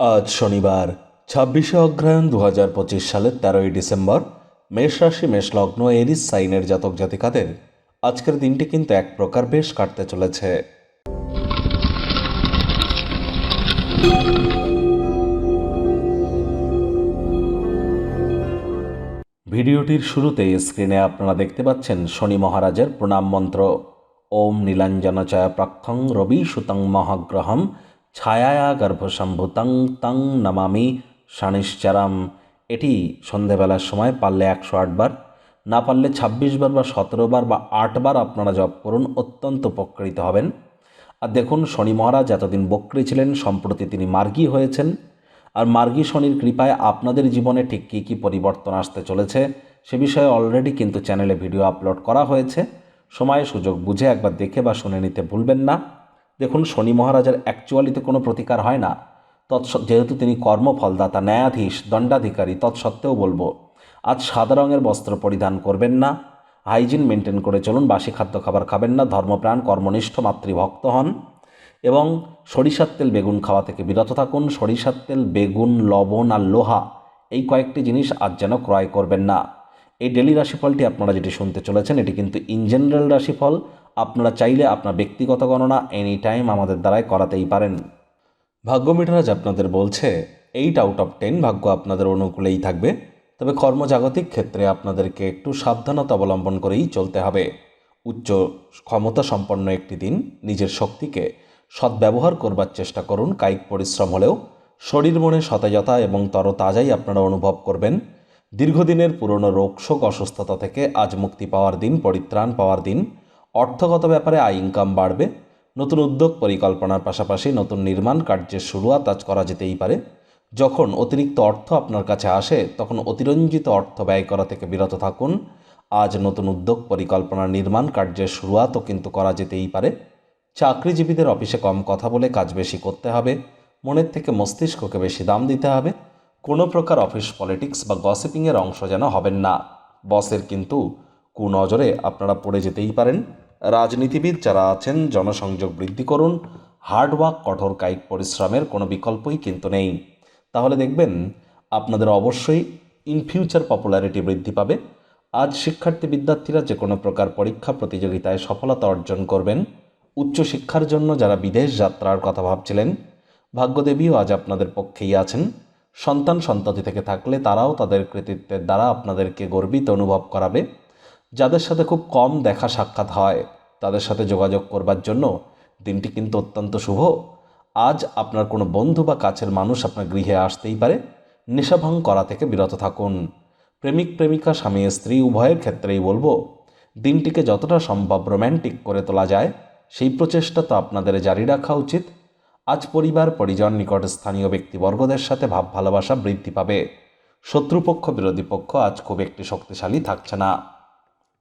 আজ শনিবার, ছাব্বিশে অগ্রহায়ণ দু হাজার পঁচিশ সালের তেরোই ডিসেম্বর। মেষ রাশি, মেষ লগ্ন, এরিস, সাইনের জাতক জাতিকাদের আজকের দিনটি কিন্তু এক প্রকার বেশ কাটতে চলেছে। ভিডিওটির শুরুতেই স্ক্রিনে আপনারা দেখতে পাচ্ছেন শনি মহারাজের প্রণাম মন্ত্র। ওম নীলাঞ্জনচয় প্রাক্ষং রবি সুতং মহাগ্রহম। ছায়া গর্ভসম্ভুতং তং নমামি শানিশ্চারাম। এটি সন্ধেবেলার সময় পারলে একশো আটবার না পারলে ছাব্বিশ বার বা সতেরো বার বা আটবার আপনারা জপ করুন, অত্যন্ত উপকৃত হবেন। আর দেখুন, শনি মহারাজ এতদিন বক্রী ছিলেন, সম্প্রতি তিনি মার্গী হয়েছেন। আর মার্গী শনির কৃপায় আপনাদের জীবনে ঠিক কী কী পরিবর্তন আসতে চলেছে, সে বিষয়ে অলরেডি কিন্তু চ্যানেলে ভিডিও আপলোড করা হয়েছে। সময়, সুযোগ বুঝে একবার দেখে বা শুনে নিতে ভুলবেন না। দেখুন, শনি মহারাজের অ্যাকচুয়ালিতে কোনো প্রতিকার হয় না। তৎস, যেহেতু তিনি কর্মফলদাতা, ন্যায়াধীশ, দণ্ডাধিকারী, তৎসত্ত্বেও বলব, আজ সাদা রঙের বস্ত্র পরিধান করবেন না হাইজিন মেনটেন করে চলুন, বাসি খাদ্য খাবার খাবেন না, ধর্মপ্রাণ, কর্মনিষ্ঠ, মাতৃভক্ত হন এবং সরিষার তেল, বেগুন খাওয়া থেকে বিরত থাকুন। সরিষার তেল, বেগুন, লবণ আর লোহা, এই কয়েকটি জিনিস আজ যেন ক্রয় করবেন না। এই ডেলি রাশিফলটি আপনারা যেটি শুনতে চলেছেন, এটি কিন্তু ইন জেনারেল রাশিফল। আপনারা চাইলে আপনার ব্যক্তিগত গণনা এনি টাইম আমাদের দ্বারাই করাতেই পারেন। ভাগ্য মিটারাজ আপনাদের বলছে এইট আউট অফ টেন ভাগ্য আপনাদের অনুকূলেই থাকবে। তবে কর্মজাগতিক ক্ষেত্রে আপনাদেরকে একটু সাবধানতা অবলম্বন করেই চলতে হবে। উচ্চ ক্ষমতা সম্পন্ন একটি দিন নিজের শক্তিকে সদ্ব্যবহার করবার চেষ্টা করুন। কায়িক পরিশ্রম হলেও শরীর মনে সতেজতা এবং তরতাজাই আপনারা অনুভব করবেন। দীর্ঘদিনের পুরনো রোগ শোক অসুস্থতা থেকে আজ মুক্তি পাওয়ার দিন, পরিত্রাণ পাওয়ার দিন। অর্থগত ব্যাপারে আয় ইনকাম বাড়বে। নতুন উদ্যোগ পরিকল্পনার পাশাপাশি নতুন নির্মাণ কার্যের শুরুয়াত আজ করা যেতেই পারে। যখন অতিরিক্ত অর্থ আপনার কাছে আসে, তখন অতিরঞ্জিত অর্থ ব্যয় করা থেকে বিরত থাকুন। আজ নতুন উদ্যোগ পরিকল্পনার নির্মাণ কার্যের শুরুয়াতও কিন্তু করা যেতেই পারে। চাকরিজীবীদের অফিসে কম কথা বলে কাজ বেশি করতে হবে। মনের থেকে মস্তিষ্ককে বেশি দাম দিতে হবে। কোনো প্রকার অফিস পলিটিক্স বা গসিপিংয়ের অংশ যেন হবেন না। বসের কিন্তু কুনজরে আপনারা পড়ে যেতেই পারেন। রাজনীতিবিদ যারা আছেন, জনসংযোগ বৃদ্ধি করুন হার্ডওয়ার্ক কঠোর কায়িক পরিশ্রমের কোনো বিকল্পই কিন্তু নেই। তাহলে দেখবেন, আপনাদের অবশ্যই ইন ফিউচার পপুলারিটি বৃদ্ধি পাবে। আজ শিক্ষার্থী বিদ্যার্থীরা যে কোনো প্রকার পরীক্ষা প্রতিযোগিতায় সফলতা অর্জন করবেন। উচ্চশিক্ষার জন্য যারা বিদেশ যাত্রার কথা ভাবছিলেন, ভাগ্যদেবীও আজ আপনাদের পক্ষেই আছেন। সন্তান সন্ততি থেকে থাকলে তারাও তাদের কৃতিত্বের দ্বারা আপনাদেরকে গর্বিত অনুভব করাবে। যাদের সাথে খুব কম দেখা সাক্ষাৎ হয়, তাদের সাথে যোগাযোগ করবার জন্য দিনটি কিন্তু অত্যন্ত শুভ। আজ আপনার কোনো বন্ধু বা কাছের মানুষ আপনার গৃহে আসতেই পারে। নেশাভাং করা থেকে বিরত থাকুন। প্রেমিক, প্রেমিকা, স্বামী, স্ত্রী, উভয়ের ক্ষেত্রেই বলব, দিনটিকে যতটা সম্ভব রোম্যান্টিক করে তোলা যায়, সেই প্রচেষ্টা তো আপনাদের জারি রাখা উচিত। আজ পরিবার, পরিজন, নিকট স্থানীয় ব্যক্তিবর্গদের সাথে ভাব ভালোবাসা বৃদ্ধি পাবে। শত্রুপক্ষ, বিরোধী পক্ষ আজ খুব একটি শক্তিশালী থাকছে না।